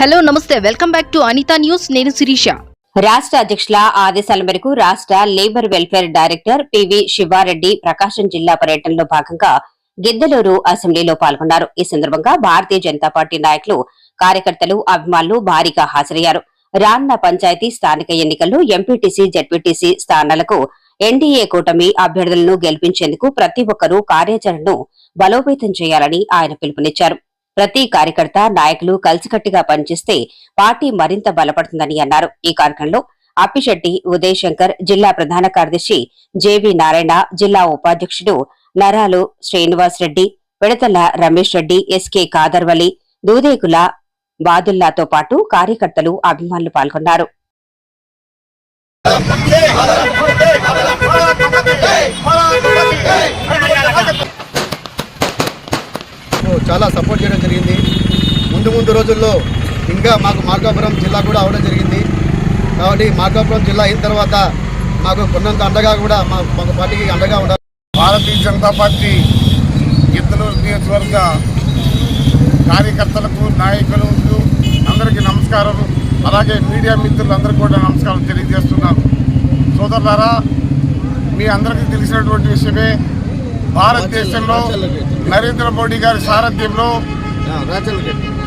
Hello నమస్తే. Welcome back to Anitha news. నేను శిరీష. రాష్ట్ర అధ్యక్షుల ఆదేశాల మేరకు రాష్ట్ర labour welfare director PV Siva Reddy Prakasam జిల్లా పర్యటనలో భాగంగా గిద్దలూరు అసెంబ్లీలో పాల్గొన్నారు. ఈ సందర్భంగా భారతీయ జనతా పార్టీ నాయకులు కార్యకర్తలు అభిమానులు భారీగా హాజరయ్యారు. రానున్న పంచాయతీ స్థానిక ఎన్నికల్లో ఎంపీటీసీ జెడ్పీటీసీ స్థానాలకు ఎన్డీఏ కూటమి అభ్యర్థులను గెలిపించేందుకు ప్రతి ఒక్కరూ కార్యాచరణను బలోపేతం చేయాలని ఆయన పిలుపునిచ్చారు. ప్రతి కార్యకర్త నాయకులు కలిసికట్టుగా పనిచేస్తే పార్టీ మరింత బలపడుతుందని అన్నారు. ఈ కార్యక్రమంలో అప్పిశెట్టి ఉదయ్ శంకర్ జిల్లా ప్రధాన కార్యదర్శి జేవి నారాయణ జిల్లా ఉపాధ్యక్షుడు నరాలు శ్రీనివాస్ రెడ్డి విడతల రమేష్ రెడ్డి ఎస్కే కాదర్వలి దూదేకుల బాదుల్లాతో పాటు కార్యకర్తలు అభిమానులు పాల్గొన్నారు. చాలా సపోర్ట్ చేయడం జరిగింది. ముందు ముందు రోజుల్లో ఇంకా మాకు మార్కాపురం జిల్లా కూడా అవడం జరిగింది. కాబట్టి మార్కాపురం జిల్లా అయిన తర్వాత మాకు కొన్నంత అండగా కూడా మా మాకు పార్టీకి అండగా ఉండాలి. భారతీయ జనతా పార్టీ ఇద్దరు నియోజకవర్గ కార్యకర్తలకు నాయకులకు అందరికీ నమస్కారం అలాగే మీడియా మిత్రులందరికీ కూడా నమస్కారం తెలియజేస్తున్నాను. సోదరులారా మీ అందరికీ తెలిసినటువంటి విషయమే భారతదేశంలో నరేంద్ర మోడీ గారి సారథ్యంలో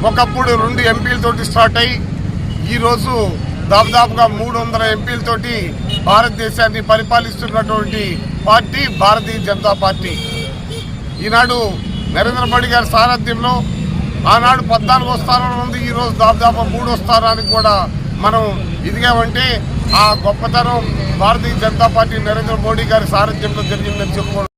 ఒకప్పుడు రెండు ఎంపీలతోటి స్టార్ట్ అయ్యి ఈరోజు దాదాపుగా మూడు వందల ఎంపీలతోటి భారతదేశాన్ని పరిపాలిస్తున్నటువంటి పార్టీ భారతీయ జనతా పార్టీ. ఈనాడు నరేంద్ర మోడీ గారి సారథ్యంలో ఆనాడు పద్నాలుగో స్థానంలో ఉంది ఈరోజు దాదాపు మూడో స్థానానికి కూడా మనం ఇదిగామంటే ఆ గొప్పతనం భారతీయ జనతా పార్టీ నరేంద్ర మోడీ గారి సారథ్యంలో జరిగిందని చెప్పుకోవడం